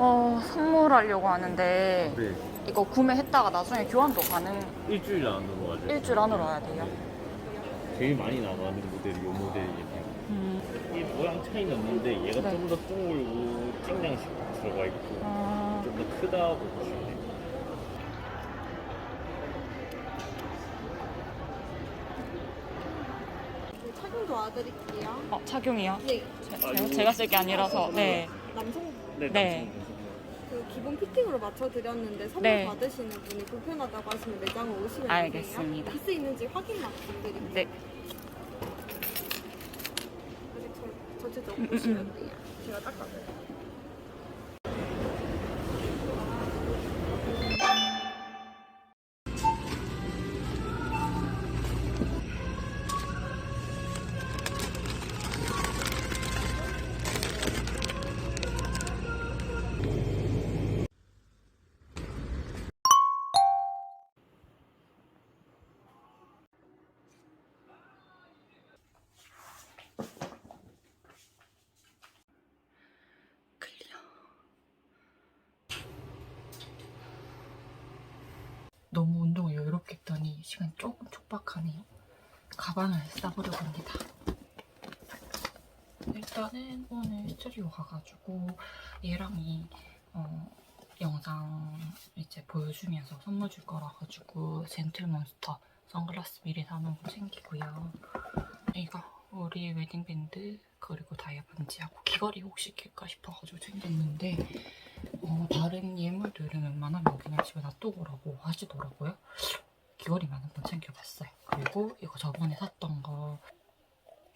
어, 선물하려고 하는데 네. 이거 구매했다가 나중에 교환도 가능 일주일 안으로 와죠. 일주일 안으로 와야 돼요. 제일 많이 나가는 모델이 이 모델이에요. 이 모양 차이는 없는데 얘가 네. 좀더 동글고 찡장식 들어가 있고 아, 좀 더 크다고 보시면 돼요. 착용 도와드릴게요. 어, 착용이요? 네, 제, 아, 제가, 이거- 제가 쓸 게 아니라서 네. 남성 네. 네. 그 기본 피팅으로 맞춰드렸는데 선물 네. 받으시는 분이 불편하다고 하시면 매장을 오시면 알겠습니다. 돼요. 기스 있는지 확인만 부탁드릴게요. 네. 아직 저, 시간이 조금 촉박하네요. 가방을 싸보려고 합니다. 일단은 오늘 스튜디오 가가지고 얘랑 이 어, 영상 이제 보여주면서 선물 줄 거라 가지고 젠틀몬스터 선글라스 미리 사놓은 거 챙기고요. 이거 우리 웨딩밴드 그리고 다이아 반지하고 귀걸이 혹시 낄까 싶어가지고 챙겼는데 어, 다른 예물들은 웬만하면 그냥 집에 놔두고라고 하시더라고요. 귀걸이만 한번 챙겨봤어요. 그리고 이거 저번에 샀던 거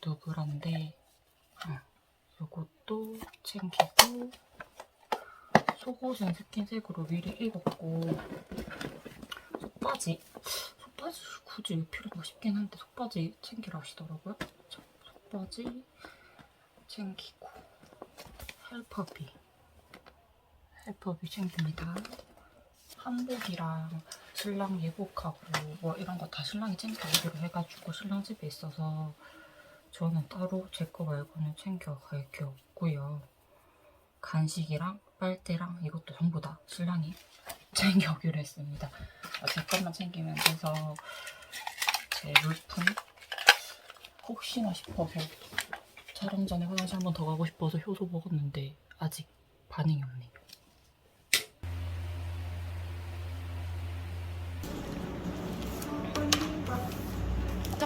누구란데 어, 이것도 챙기고 속옷은 스킨색으로 미리 입었고 속바지 속바지 굳이 필요가 싶긴 한데 속바지 챙기라 하시더라고요. 자, 속바지 챙기고 헬퍼비 헬퍼비 챙깁니다. 한복이랑 신랑 예복하고 뭐 이런 거 다 신랑이 챙겨 오기로 해가지고 신랑 집에 있어서 저는 따로 제 거 말고는 챙겨갈 게 없고요. 간식이랑 빨대랑 이것도 전부 다 신랑이 챙겨오기로 했습니다. 아, 제 것만 챙기면 돼서 제 물품 혹시나 싶어서 촬영 전에 화장실 한 번 더 가고 싶어서 효소 먹었는데 아직 반응이 없네요.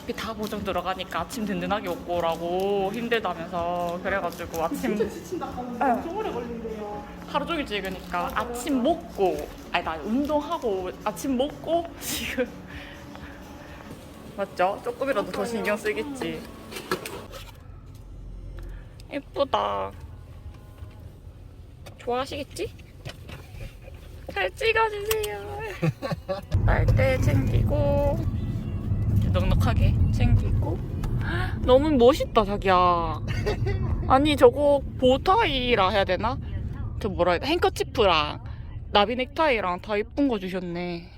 어차피 다 보정 들어가니까 아침 든든하게 먹고 오라고 힘들다면서 그래가지고 아침 지친다 하면 네. 오래 걸린대요. 하루 종일 찍으니까 아 침 먹고 아니 나 운동하고 아침 먹고 지금 맞죠? 조금이라도 더 신경 쓰겠지 예쁘다 좋아하시겠지? 잘 찍어주세요 빨대 챙기고 넉넉하게 챙기고 너무 멋있다 자기야 아니 저거 보타이라 해야 되나? 저 뭐라 해야 돼? 행커치프랑 나비 넥타이랑 다 예쁜 거 주셨네.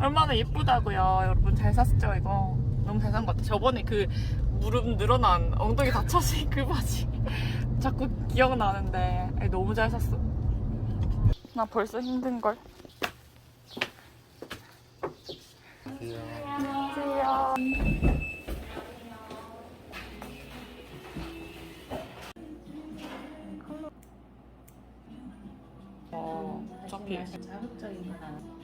얼마나 예쁘다고요. 여러분 잘 샀죠 이거? 너무 잘 산 것 같아. 저번에 그 무릎 늘어난 엉덩이 다쳐진 그 바지 자꾸 기억나는데 너무 잘 샀어. 나 벌써 힘든 걸. 안녕하세요. 어, 어차피 자극적인 거나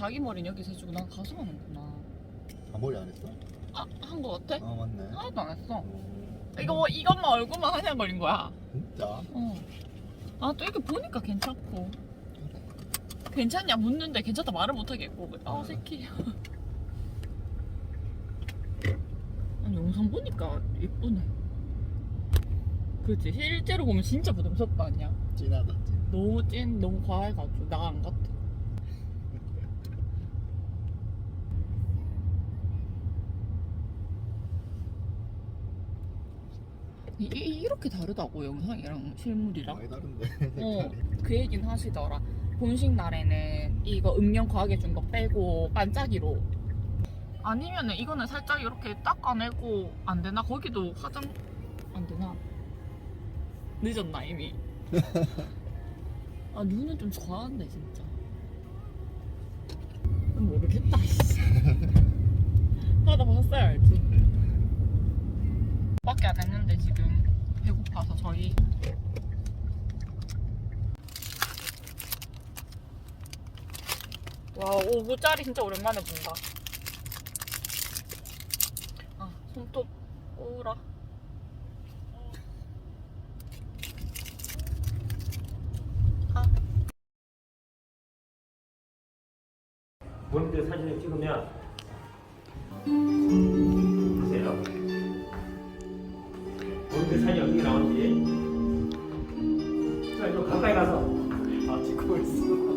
자기 머리는 여기서 해주고 난 가서 하는구나. 아 머리 안 했어? 아, 한 거 같아? 아 맞네. 하나도 안 했어. 오, 이거 이것만 얼굴만 한양거린 거야. 진짜? 어. 아, 또 이렇게 보니까 괜찮고. 괜찮냐 묻는데 괜찮다 말을 못 하겠고. 아, 새끼. 아니, 영상 보니까 예쁘네. 그치? 실제로 보면 진짜 부담스럽다 아니야? 진하다 진. 너무 찐, 너무 과해가지고 나 안 같아. 이, 이- 이 렇게 다르다고 영상이랑 실물이랑? 많이 다른데 어. 그 얘긴 하시더라. 본식 날에는 이거 음영 과하게 준 거 빼고 반짝이로. 아니면은 이거는 살짝 이렇게 닦아내고 안 되나? 거기도 화장 안 되나? 늦었나 이미? 아 눈은 좀 과한데 진짜. 모르겠다. 씨. 하다 벗었어야 알지. 밖에 안 했는데 지금 배고파서 저희. 와 5구짜리 진짜 오랜만에 본다. 아 손톱 오라. 아. 본인들 사진을 찍으면 사진 어떻게 나오는지. 자, 좀 가까이 가서. 아 찍고 있어.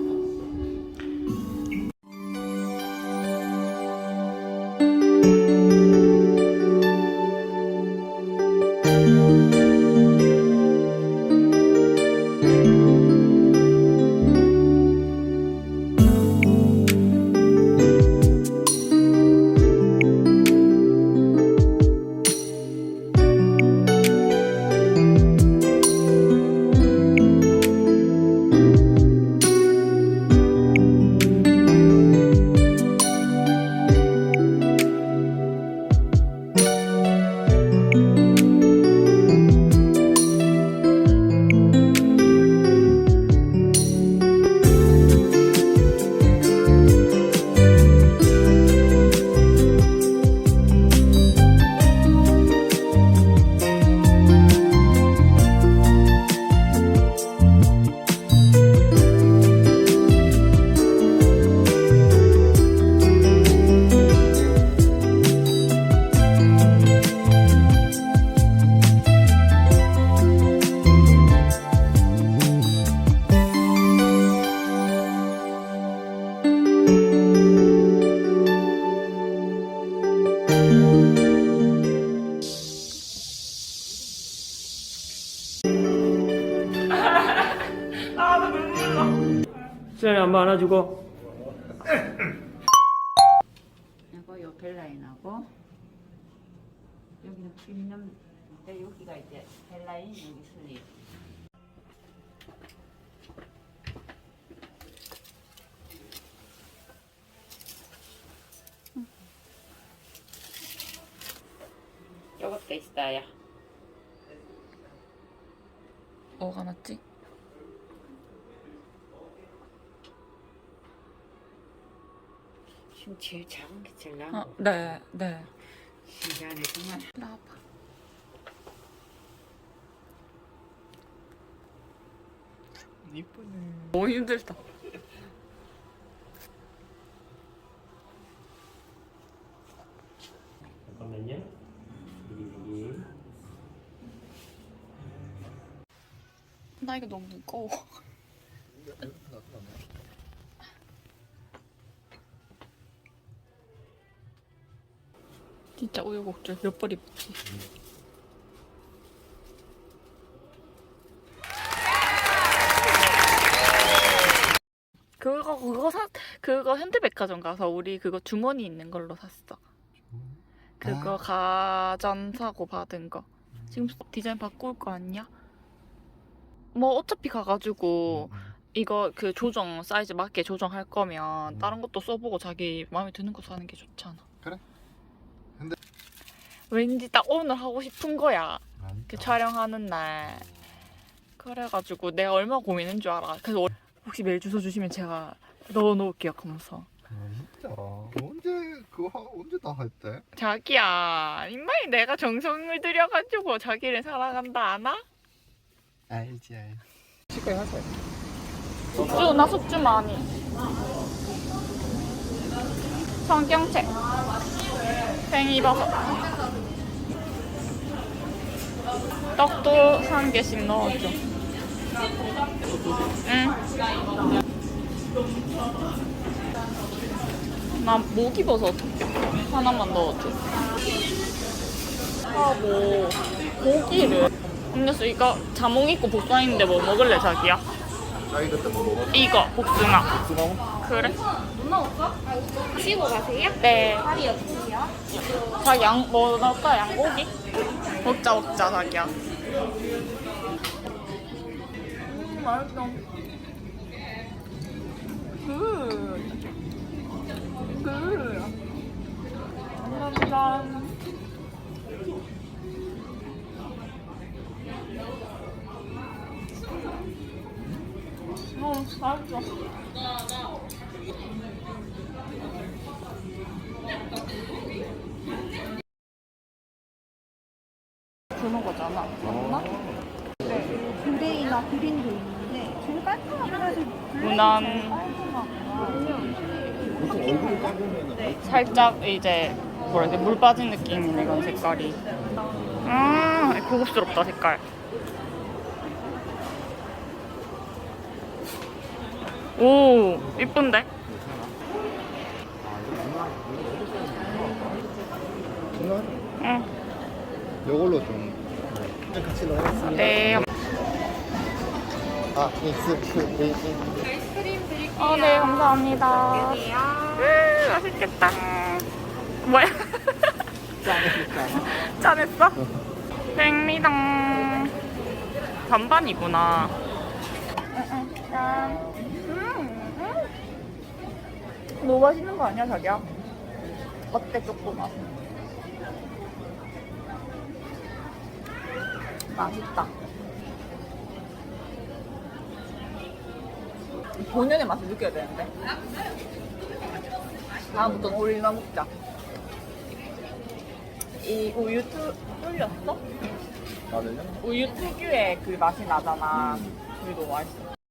수현이 한번 안아주고. 이거 요 벨라인하고 여기는 프리미엄 데 여기가 이제 벨라인 여기 슬립 요것도 있어요 뭐가 낫지? 지금 제일 작은 게 제일 나은 아, 거 네, 네. 신기하네구만 나와봐. 이쁘네. 너무 힘들다. 나 이거 너무 무거워. 진짜 우여곡절 몇번 입지. 그거 그거 사 그거 현대백화점 가서 우리 그거 주머니 있는 걸로 샀어. 그거 가전 사고 받은 거. 지금 디자인 바꿀 거 아니야? 뭐 어차피 가가지고 이거 그 조정 사이즈 맞게 조정할 거면 음. 다른 것도 써보고 자기 마음에 드는 거 사는 게 좋잖아. 그래. 근데- 왠지 딱 오늘 하고 싶은 거야. 아, 그 촬영하는 날. 그래가지고 내가 얼마나 고민인 줄 알아. 그래서 월- 혹시 메일 주소 주시면 제가 넣어놓을게요. 하면서. 아, 진짜 언제 그거 하- 언제 다 했대? 자기야, 이마이 내가 정성을 들여가지고 자기를 사랑한다 아나? 알지 알지. 숙주 나 숙주 많이. 성경채, 팽이버섯, 떡도 한 개씩 넣어줘. 응. 나 목이버섯 하나만 넣어줘. 하고 고기를. 음료수 이거 자몽 있고 복숭아 있는데 뭐 먹을래 자기야? 자기 그때 뭐 먹었어? 이거 복숭아. 수강? 그래? 드시고 가세요? 네. 다리 어떠세요? 자, 양, 뭐 넣을까? 양고기? 먹자, 먹자, 자기야. 음, 맛있어. 굿. 굿. 감사합니다. 어, 맛있어. 주는 거잖아. 맞나? 그레이나 그린도 있는데 제일 깔끔하게 무난. 보통 까보면 살짝 이제 뭐라 해야 돼? 물 빠진 느낌이네 이건 색깔이 아 고급스럽다 색깔 오 이쁜데? 누나 응. 이걸로 좀 같이 넣어봤습니다. 네. 아 믹스 그 네, 어, 네, 감사합니다. 음, 맛있겠다. 뭐야? 짠했어? 백미당. 반반이구나. 짠. 음, 음. 너무 맛있는 거 아니야, 자기야? 어때, 조금만? 맛있다. 본연의 맛을 느껴야 되는데. 다음부터는 우리나 먹자. 이 우유 뚫, 뚫렸어? 나는요? 우유 특유의 그 맛이 나잖아. 그게 너무 맛있어.